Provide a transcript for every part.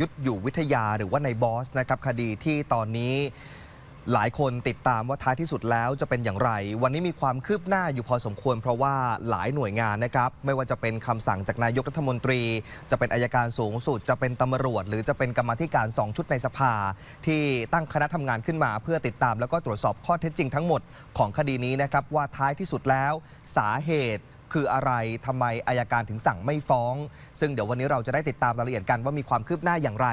ยุทธอยู่วิทยาหรือว่าในบอสนะครับคดีที่ตอนนี้หลายคนติดตามว่าท้ายที่สุดแล้วจะเป็นอย่างไร วันนี้มีความคืบหน้าอยู่พอสมควร เพราะว่าหลายหน่วยงานนะครับ ไม่ว่าจะเป็นคำสั่งจากนายกรัฐมนตรี จะเป็นอายการสูงสุด จะเป็นตำรวจ หรือจะเป็นกรรมธิการ 2 ชุดในสภา ที่ตั้งคณะทำงานขึ้นมา เพื่อติดตามแล้วก็ตรวจสอบข้อเท็จจริงทั้งหมดของคดีนี้นะครับว่าท้ายที่สุดแล้วสาเหตุ คืออะไรทำไมอายการถึงสั่งไม่ฟ้อง ซึ่งเดี๋ยววันนี้เราจะได้ติดตามรายละเอียดกันว่ามีความคืบหน้าอย่างไร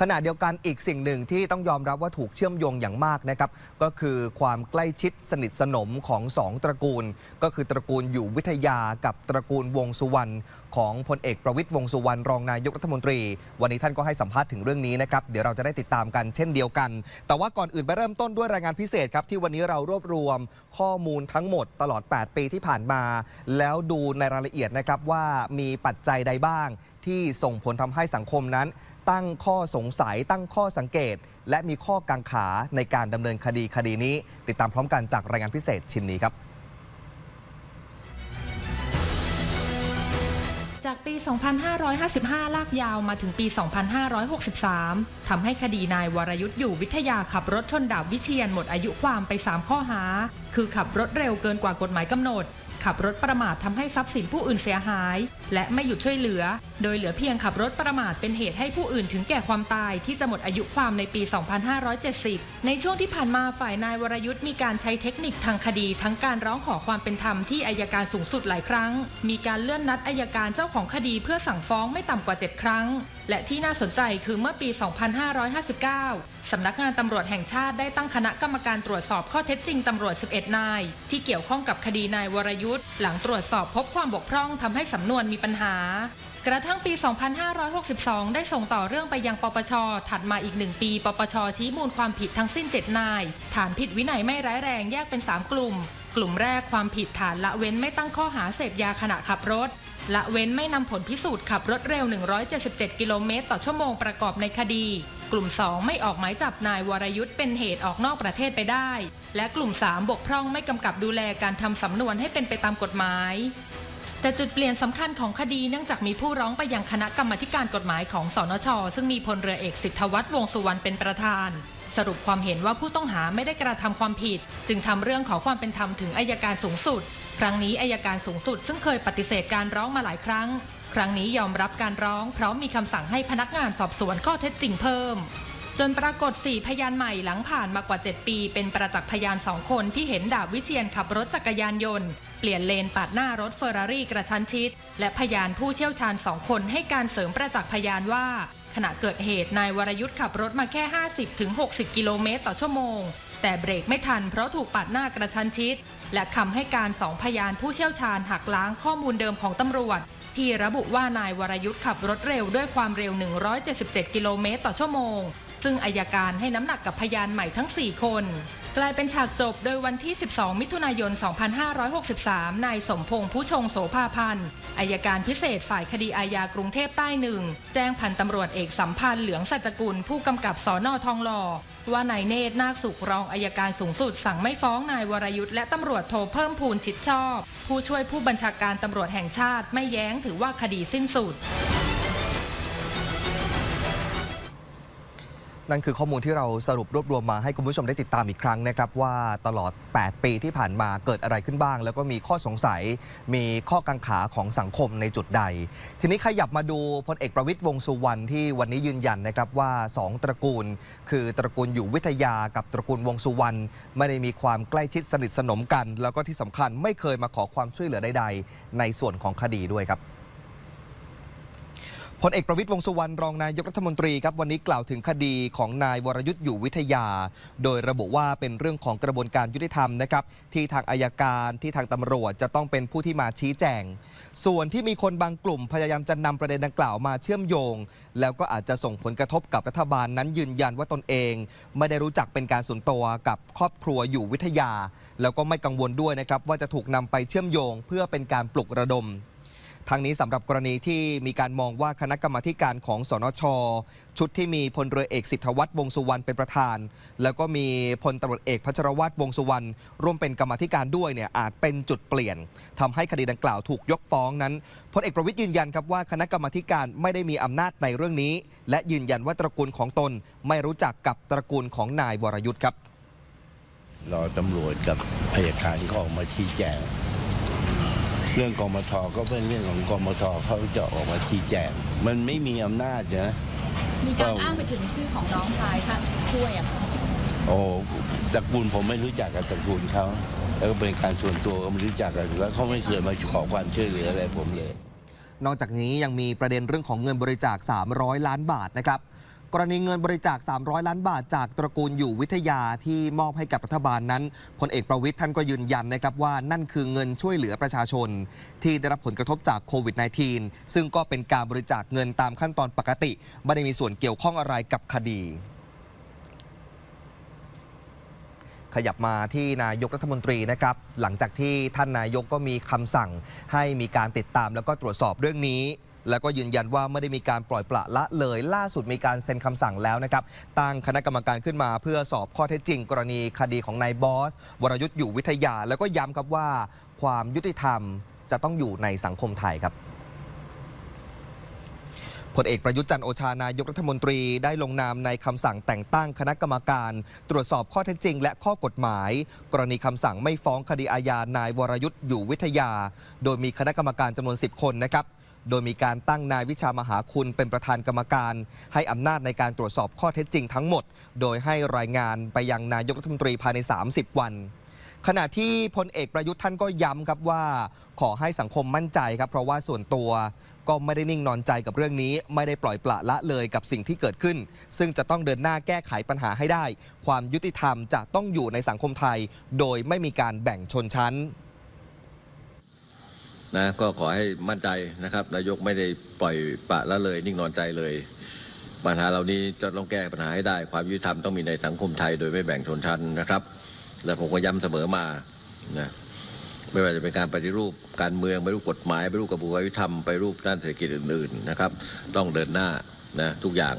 ขณะเดียวกันอีกสิ่งหนึ่งที่ต้องยอมรับว่าถูกเชื่อมโยงอย่างมากนะครับก็คือความใกล้ชิดสนิทสนมของสองตระกูล ก็คือตระกูลอยู่วิทยากับตระกูลวงสุวรรณ ของพลเอกประวิตยวงสุวรรณรองนายกรัฐมนตรี วันนี้ท่านก็ให้สัมภาษณ์ถึงเรื่องนี้นะครับ เดี๋ยวเราจะได้ติดตามกันเช่นเดียวกัน แต่ว่าก่อนอื่นไปเริ่มต้นด้วยรายงานพิเศษครับ ที่วันนี้เรารวบรวมข้อมูลทั้งหมดตลอด 8 ปีที่ผ่านมา แล้วดูในรายละเอียดนะครับว่ามีปัจจัยใดบ้าง ที่ส่งผลทำให้สังคมนั้น ตั้งข้อสงสัยตั้งข้อสังเกต และมีข้อกังขาในการดำเนินคดีคดีนี้ ติดตามพร้อมกันจากรายงานพิเศษชิ้นนี้ครับ จากปี 2555 ลากยาวมาถึงปี 2563 ทำให้คดีนายวรยุทธ์อยู่วิทยาขับรถชนดาบวิเชียนหมดอายุความไป 3 ข้อหา คือขับรถเร็วเกินกว่ากฎหมายกำหนด ขับรถประมาททำให้ทรัพย์สินผู้อื่นเสียหาย และไม่หยุดช่วยเหลือ โดยเหลือเพียงขับรถประมาทเป็นเหตุให้ผู้อื่นถึงแก่ความตายที่จะหมดอายุความในปี 2570 ในช่วงที่ผ่านมาฝ่ายนายวรยุทธ์มีการใช้เทคนิคทางคดี ทั้งการร้องขอความเป็นธรรมที่อายการสูงสุดหลายครั้ง มีการเลื่อนนัดอายการเจ้าของคดีเพื่อสั่งฟ้องไม่ต่ำกว่า 7 ครั้ง และที่น่าสนใจคือเมื่อปี 2559 สำนักงานตำรวจแห่งชาติได้ตั้งคณะกรรมการตรวจสอบข้อเท็จจริงตำรวจ 11 นาย ที่เกี่ยวข้องกับคดีนายวรยุทธ์ หลังตรวจสอบพบความบกพร่องทำให้สำนวนมีปัญหา กระทั่งปี 2562 ได้ส่งต่อเรื่องไปยังปปช ถัดมาอีกหนึ่งปี ปปช ชี้มูลความผิดทั้งสิ้น 7 นาย ฐานผิดวินัยไม่ร้ายแรงแยกเป็น 3 กลุ่ม กลุ่มแรกความผิดฐานละเว้นไม่ตั้งข้อหาเสพยาขณะขับรถ ละเว้นไม่นำผลพิสูจน์ขับรถเร็ว 177 กิโลเมตร ต่อชั่วโมงประกอบในคดี กลุ่ม 2 ไม่ออกหมายจับนายวรยุทธ์เป็นเหตุออกนอกประเทศไปได้ และกลุ่ม 3 บกพร่องไม่กำกับดูแลการทำสำนวนให้เป็นไปตามกฎหมายแต่จุดเปลี่ยนสำคัญของคดีเนื่องจากมีผู้ร้องไปยังคณะกรรมธิการกฎหมายของสนช ซึ่งมีพลเรือเอกสิทธวัฒน์วงสุวรรณเป็นประธาน สรุปความเห็นว่าผู้ต้องหาไม่ได้กระทำความผิด จึงทำเรื่องขอความเป็นธรรมถึงอายการสูงสุด ครั้งนี้อายการสูงสุดซึ่งเคยปฏิเสธการร้องมาหลายครั้ง ครั้งนี้ยอมรับการร้องพร้อมมีคำสั่งให้พนักงานสอบสวนข้อเท็จจริงเพิ่ม จนปรากฏ 4 พยานใหม่หลังผ่านมากว่า 7 ปี เป็นประจักษ์พยาน2คนที่เห็นดาบวิเชียนขับรถจักรยานยนต์ เปลี่ยนเลนปาดหน้ารถเฟอร์รารี่กระชั้นชิด และพยานผู้เชี่ยวชาญ2คนให้การเสริมประจักษ์พยานว่าขณะเกิดเหตุนายวรยุทธ์ขับรถมาแค่ 50-60 กิโลเมตรต่อชั่วโมง แต่เบรกไม่ทันเพราะถูกปาดหน้ากระชั้นชิด และคำให้การสองพยานผู้เชี่ยวชาญหักล้างข้อมูลเดิมของตำรวจ ที่ระบุว่านายวรยุทธ์ขับรถเร็วด้วยความเร็ว 177 กิโลเมตรต่อชั่วโมง ซึ่งอายการให้น้ำหนักกับพยานใหม่ทั้ง 4 คน กลายเป็นฉากจบโดยวันที่ 12 มิถุนายน 2563 นายสมพงษ์ผู้ชงโสภาพันธ์อายการพิเศษฝ่ายคดีอาญากรุงเทพใต้หนึ่ง แจ้งพันตำรวจเอกสัมพันธ์เหลืองสัจกุล ผู้กำกับสอนอทองหล่อ ว่านายเนตรนาคสุขรองอายการสูงสุด สั่งไม่ฟ้องนายวรยุทธ์และตำรวจโทเพิ่มพูนชิดชอบ ผู้ช่วยผู้บัญชาการตำรวจแห่งชาติไม่แย้งถือว่าคดีสิ้นสุด นั่นคือข้อมูลที่เราสรุปรวบรวมมาให้คุณผู้ชมได้ติดตามอีกครั้งนะครับ ว่าตลอด 8 ปีที่ผ่านมาเกิดอะไรขึ้นบ้าง แล้วก็มีข้อสงสัย มีข้อกังขาของสังคมในจุดใด ทีนี้ขยับมาดูพลเอกประวิตยวงสุวรรณที่วันนี้ยืนยันนะครับว่า 2 ตระกูล คือตระกูลอยู่วิทยากับตระกูลวงสุวรรณไม่ได้มีความใกล้ชิดสนิทสนมกัน แล้วก็ที่สำคัญไม่เคยมาขอความช่วยเหลือใดๆในส่วนของคดีด้วยครับ พลเอกประวิตยวงสุวรรณรองนายกรัฐมนตรีครับวันนี้กล่าวถึงคดีของนายวรยุทธ์อยู่วิทยา โดยระบุว่าเป็นเรื่องของกระบวนการยุติธรรมนะครับที่ทางอายการที่ทางตำรวจจะต้องเป็นผู้ที่มาชี้แจง ส่วนที่มีคนบางกลุ่มพยายามจะนำประเด็นดังกล่าวมาเชื่อมโยง แล้วก็อาจจะส่งผลกระทบกับรัฐบาลนั้นยืนยันว่าตนเอง ไม่ได้รู้จักเป็นการส่วนตัวกับครอบครัวอยู่วิทยา แล้วก็ไม่กังวลด้วยนะครับว่าจะถูกนำไปเชื่อมโยง เพื่อเป็นการปลุกระดม ทางนี้สำหรับกรณีที่มีการมองว่าคณะกรรมาการของสนช ชุดที่มีพลเรือเอกสิทธวัฒน์วงสุวรรณเป็นประธาน แล้วก็มีพลตำรวจเอกพัชรวัตรวงสุวรรณร่วมเป็นกรรมาธิการด้วยเนี่ยอาจเป็นจุดเปลี่ยนทำให้คดีดังกล่าวถูกยกฟ้องนั้นพลเอกประวิทย์ยืนยันครับว่าคณะกรรมาการไม่ได้มีอำนาจในเรื่องนี้ และยืนยันว่าตระกูลของตนไม่รู้จักกับตระกูลของนายวรยุทธ์ครับรอตำรวจกับอายการเขออกมาชี้แจง เรื่องกมทก็เป็นเรื่องของกมทเขาจะออกมาชี้แจง มันไม่มีอำนาจนะมีการอ้างไปถึงชื่อของน้องชายค่ะช่วยอะค่ะโอ้ตระกูลผมไม่รู้จักกับตระกูลเขาแล้วก็เป็นการส่วนตัวก็ไม่รู้จักกันแล้วเขาไม่เคยมาขอความช่วยเหลืออะไรผมเลย นอกจากนี้ยังมีประเด็นเรื่องของเงินบริจาค 300 ล้านบาทนะครับ กรณีเงินบริจาค 300 ล้านบาท จากตระกูลอยู่วิทยาที่มอบให้กับรัฐบาลนั้นพลเอกประวิทย์ท่านก็ยืนยันนะครับว่านั่นคือเงินช่วยเหลือประชาชน ที่ได้รับผลกระทบจากโควิด -19 ซึ่งก็เป็นการบริจาคเงินตามขั้นตอนปกติ ไม่ได้มีส่วนเกี่ยวข้องอะไรกับคดีขยับมาที่นายกรัฐมนตรีนะครับ หลังจากที่ท่านนายกก็มีคำสั่งให้มีการติดตามแล้วก็ตรวจสอบเรื่องนี้ แล้วก็ยืนยันว่าไม่ได้มีการปล่อยปละละเลย ล่าสุดมีการเซ็นคำสั่งแล้วนะครับ ตั้งคณะกรรมการขึ้นมาเพื่อสอบข้อเท็จจริง กรณีคดีของนายบอส วรยุทธ์อยู่วิทยา แล้วก็ย้ำครับว่า ความยุติธรรมจะต้องอยู่ในสังคมไทยครับพลเอกประยุทธ์จันโอชานายกรัฐมนตรีได้ลงนามในคำสั่งแต่งตั้งคณะกรรมการ ตรวจสอบข้อเท็จจริง และข้อกฎหมาย กรณีคำสั่งไม่ฟ้องคดีอาญานายวรยุทธ์อยู่วิทยา โดยมีคณะกรรมการจำนวน 10 คนนะครับ โดยมีการตั้งนายวิชามหาคุณเป็นประธานกรรมการ ให้อำนาจในการตรวจสอบข้อเท็จจริงทั้งหมด โดยให้รายงานไปยังนายกรัฐมนตรีภายใน 30 วันขณะที่พลเอกประยุทธ์ท่านก็ย้ำครับว่า ขอให้สังคมมั่นใจครับ เพราะว่าส่วนตัวก็ไม่ได้นิ่งนอนใจกับเรื่องนี้ ไม่ได้ปล่อยปละละเลยกับสิ่งที่เกิดขึ้น ซึ่งจะต้องเดินหน้าแก้ไขปัญหาให้ได้ ความยุติธรรมจะต้องอยู่ในสังคมไทย โดยไม่มีการแบ่งชนชั้น นะก็ขอให้มั่นใจนะครับนายกไม่ได้ปล่อยปะละเลย นิ่งนอนใจเลย ปัญหาเหล่านี้จะต้องแก้ปัญหาให้ได้ ความยุติธรรมต้องมีในสังคมไทย โดยไม่แบ่งชนชั้นนะครับและผมก็ย้ำเสมอมานะไม่ว่าจะเป็นการปฏิรูปการเมืองไปรูปกฎหมายไปรูปกระบวนการยุติธรรมไปรูปด้านเศรษฐกิจอื่น ๆนะครับ ต้องเดินหน้านะทุกอย่าง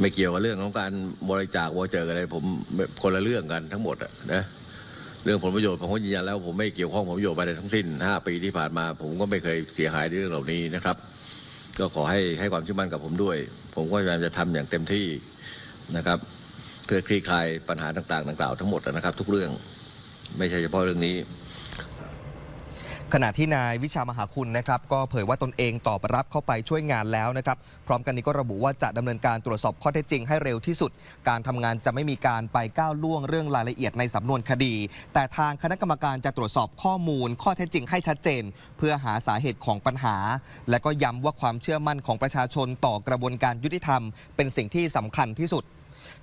ไม่เกี่ยวกับเรื่องของการบริจาควอเจออะไรผมคนละเรื่องกันทั้งหมดอะนะ เรื่องผลประโยชน์ผมก็ยืนยันแล้วผมไม่เกี่ยวข้องผลประโยชน์ไปในทั้งสิ้น 5 ปีที่ผ่านมา ผมก็ไม่เคยเสียหายในเรื่องเหล่านี้นะครับ ก็ขอให้ให้ความเชื่อมั่นกับผมด้วย ผมก็พยายามจะทำอย่างเต็มที่นะครับ เพื่อคลี่คลายปัญหาต่างๆดังกล่าวทั้งหมดนะครับ ทุกเรื่องไม่ใช่เฉพาะเรื่องนี้ ขณะที่นายวิชามหาคุณนะครับก็เผยว่าตนเองตอบรับเข้าไปช่วยงานแล้วนะครับ พร้อมกันนี้ก็ระบุว่าจะดำเนินการตรวจสอบข้อเท็จจริงให้เร็วที่สุด การทำงานจะไม่มีการไปก้าวล่วงเรื่องรายละเอียดในสำนวนคดี แต่ทางคณะกรรมการจะตรวจสอบข้อมูล ข้อเท็จจริงให้ชัดเจน เพื่อหาสาเหตุของปัญหา และก็ย้ำว่าความเชื่อมั่นของประชาชนต่อกระบวนการยุติธรรม เป็นสิ่งที่สำคัญที่สุด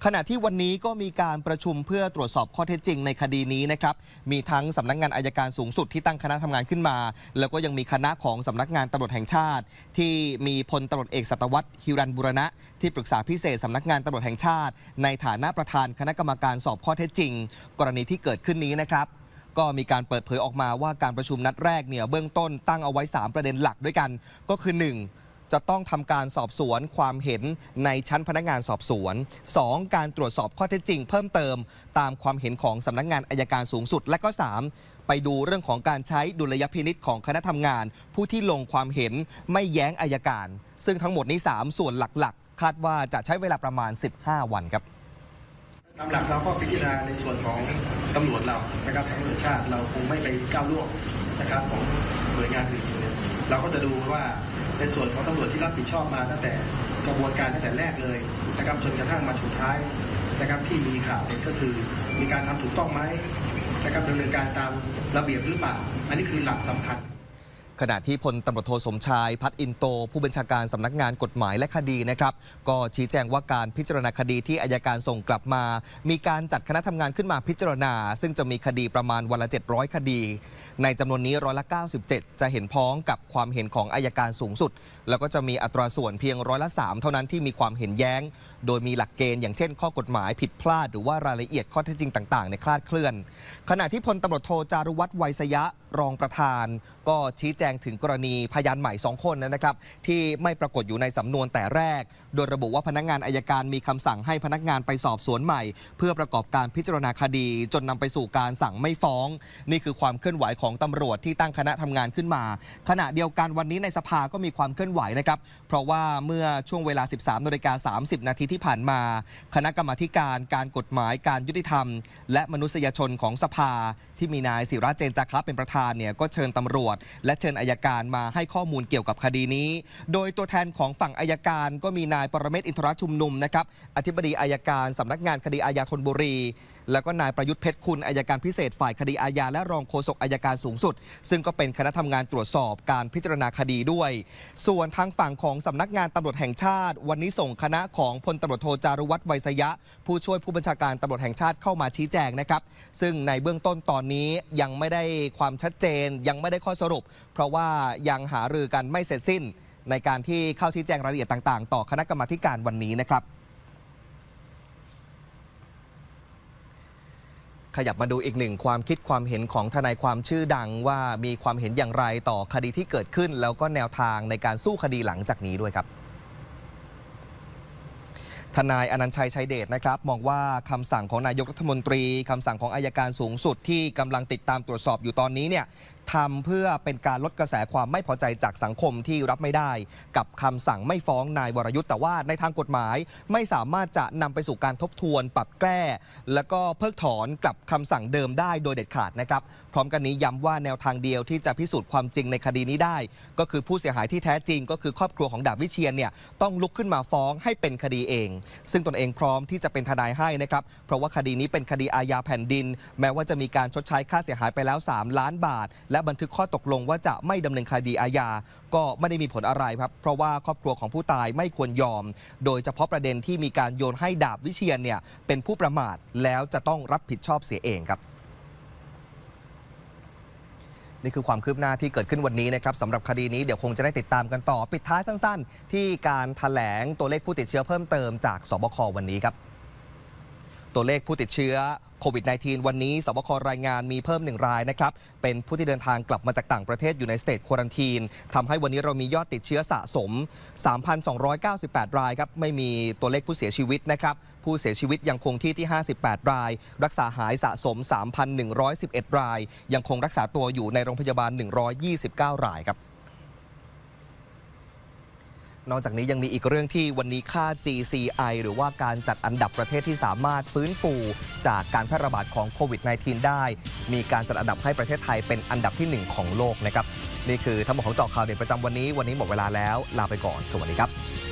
ขณะที่วันนี้ก็มีการประชุมเพื่อตรวจสอบข้อเท็จจริงในคดีนี้นะครับมีทั้งสำนักงานอายการสูงสุดที่ตั้งคณะทำงานขึ้นมา แล้วก็ยังมีคณะของสำนักงานตำรวจแห่งชาติ ที่มีพลตำรวจเอกสัตวัตรฮิรันบุรณะ ที่ปรึกษาพิเศษสำนักงานตำรวจแห่งชาติ ในฐานะประธานคณะกรรมการสอบข้อเท็จจริง กรณีที่เกิดขึ้นนี้นะครับก็มีการเปิดเผยออกมาว่าการประชุมนัดแรกเนี่ยเบื้องต้นตั้งเอาไว้ 3 ประเด็นหลักด้วยกัน ก็คือ 1. จะต้องทำการสอบสวนความเห็นในชั้นพนักงานสอบสวน 2. การตรวจสอบข้อเท็จจริง เพิ่มเติม ตามความเห็นของสำนักงานอายการสูงสุด และก็ 3. ไปดูเรื่องของการใช้ดุลยพินิษของคณะทำงาน ผู้ที่ลงความเห็นไม่แย้งอายการ ซึ่งทั้งหมดนี้ 3 ส่วนหลักๆ คาดว่าจะใช้เวลาประมาณ 15 วันครับตามหลักเราก็พิจารณาในส่วนของตำรวจเรานะครับตำรวจชาติเราคงไม่ไปก้าวล่วงนะครับของหน่วยงานอื่นเราก็จะดูว่า ในส่วนของตำรวจที่รับผิดชอบมาตั้งแต่กระบวนการตั้งแต่แรกเลยนะครับจนกระทั่งมาสุดท้ายนะครับที่มีข่าวเนี่ยก็คือมีการทำถูกต้องไหมนะครับดำเนินการตามระเบียบหรือเปล่า อันนี้คือหลักสำคัญ ขณะที่พลตำรวจโทสมชาย พัดอินโต ผู้บัญชาการสำนักงานกฎหมายและคดีนะครับ ก็ชี้แจงว่าการพิจารณาคดีที่อายการส่งกลับมา มีการจัดคณะทำงานขึ้นมาพิจารณา ซึ่งจะมีคดีประมาณวันละ 700 คดี ในจำนวนนี้ร้อยละ 97 จะเห็นพ้องกับความเห็นของอายการสูงสุดแล้วก็จะมีอัตราส่วนเพียงร้อยละ 3 เท่านั้นที่มีความเห็นแย้ง โดยมีหลักเกณฑ์อย่างเช่น ข้อกฎหมายผิดพลาด หรือว่ารายละเอียดข้อเท็จจริงต่างๆในคลาดเคลื่อน ขณะที่พลตำรวจโทจารุวัฒน์ไวยสยะรองประธาน ก็ชี้แจงถึงกรณีพยานใหม่ 2 คนนะครับที่ไม่ปรากฏอยู่ในสำนวนแต่แรก โดยระบุว่าพนักงานอายการมีคำสั่งให้พนักงานไปสอบสวนใหม่ เพื่อประกอบการพิจารณาคดี จนนำไปสู่การสั่งไม่ฟ้อง นี่คือความเคลื่อนไหวของตำรวจที่ตั้งคณะทำงานขึ้นมา ขณะเดียวกันวันนี้ในสภาก็มีความเคลื่อนไหวนะครับ เพราะว่าเมื่อช่วงเวลา 13นาฬิกา30 นาทีที่ผ่านมา คณะกรรมาการการกฎหมายการยุติธรรม และมนุษยชนของสภา ที่มีนายศิระเจนจาคะเป็นประธานเนี่ยก็เชิญตำรวจ และเชิญอายการมาให้ข้อมูลเกี่ยวกับคดีนี้ โดยตัวแทนของฝั่งอายการก็มีนายปรเมศอินทรชุมนุมนะครับอธิบดีอายการสำนักงานคดีอาญาธนบุรี แล้วก็นายประยุทธ์เพชรคุณอายการพิเศษฝ่ายคดีอาญาและรองโฆษกอายการสูงสุด ซึ่งก็เป็นคณะทำงานตรวจสอบการพิจารณาคดีด้วย ส่วนทางฝั่งของสำนักงานตำรวจแห่งชาติ วันนี้ส่งคณะของพลตำรวจโทจารุวัฒน์ไวยสยะ ผู้ช่วยผู้บัญชาการตำรวจแห่งชาติเข้ามาชี้แจงนะครับ ซึ่งในเบื้องต้นตอนนี้ยังไม่ได้ความชัดเจน ยังไม่ได้ข้อสรุป เพราะว่ายังหารือกันไม่เสร็จสิ้น ในการที่เข้าชี้แจงรายละเอียดต่าง ๆ ต่อคณะกรรมาธิการวันนี้นะครับ ขยับมาดูอีกหนึ่งความคิดความเห็นของทนายความชื่อดังว่ามีความเห็นอย่างไรต่อคดีที่เกิดขึ้น แล้วก็แนวทางในการสู้คดีหลังจากนี้ด้วยครับทนายอนันต์ชัยชัยเดชนะครับ มองว่าคำสั่งของนายกรัฐมนตรีคำสั่งของอายการสูงสุดที่กำลังติดตามตรวจสอบอยู่ตอนนี้เนี่ยทำเพื่อเป็นการลดกระแสความไม่พอใจจากสังคมที่รับไม่ได้ กับคำสั่งไม่ฟ้องนายวรยุทธ์แต่ว่าในทางกฎหมายไม่สามารถจะนำไปสู่การทบทวน ปรับแก้ แล้วก็เพิกถอนกลับคำสั่งเดิมได้โดยเด็ดขาดนะครับ พร้อมกันนี้ย้ำว่าแนวทางเดียวที่จะพิสูจน์ความจริงในคดีนี้ได้ ก็คือผู้เสียหายที่แท้จริง ก็คือครอบครัวของดาบวิเชียนเนี่ยต้องลุกขึ้นมาฟ้องให้เป็นคดีเอง ซึ่งตนเองพร้อมที่จะเป็นทนายให้นะครับเพราะว่าคดีนี้เป็นคดีอาญาแผ่นดิน แม้ว่าจะมีการชดใช้ค่าเสียหายไปแล้ว 3 ล้านบาทและบันทึกข้อตกลงว่าจะไม่ดำเนินคดีอาญา ก็ไม่ได้มีผลอะไรครับ เพราะว่าครอบครัวของผู้ตายไม่ควรยอม โดยเฉพาะประเด็นที่มีการโยนให้ดาบวิเชียนเนี่ยเป็นผู้ประมาทแล้วจะต้องรับผิดชอบเสียเองครับนี่คือความคืบหน้าที่เกิดขึ้นวันนี้นะครับสำหรับคดีนี้เดี๋ยวคงจะได้ติดตามกันต่อ ปิดท้ายสั้น ๆ ที่การถแถลงตัวเลขผู้ติดเชื้อเพิ่มเติมจากสบควันนี้ครับ ตัวเลขผู้ติดเชื้อโควิด -19 วันนี้สบครายงานมีเพิ่มหนึ่งรายนะครับ เป็นผู้ที่เดินทางกลับมาจากต่างประเทศอยู่ในสเตจควอนทีนทำให้วันนี้เรามียอดติดเชื้อสะสม 3,298 รายครับ ไม่มีตัวเลขผู้เสียชีวิตนะครับ ผู้เสียชีวิตยังคงที่ที่ 58 ราย รักษาหายสะสม 3,111 ราย ยังคงรักษาตัวอยู่ในโรงพยาบาล 129 รายครับ นอกจากนี้ยังมีอีกเรื่องที่วันนี้ค่า GCI หรือว่าการจัดอันดับประเทศที่สามารถฟื้นฟู จากการแพร่ระบาดของโควิด -19 ได้ มีการจัดอันดับให้ประเทศไทยเป็นอันดับที่ 1 ของโลกนะครับ นี่คือทั้งหมดของเจาะข่าวเด่นประจำวันนี้ วันนี้หมดเวลาแล้ว ลาไปก่อน สวัสดีครับ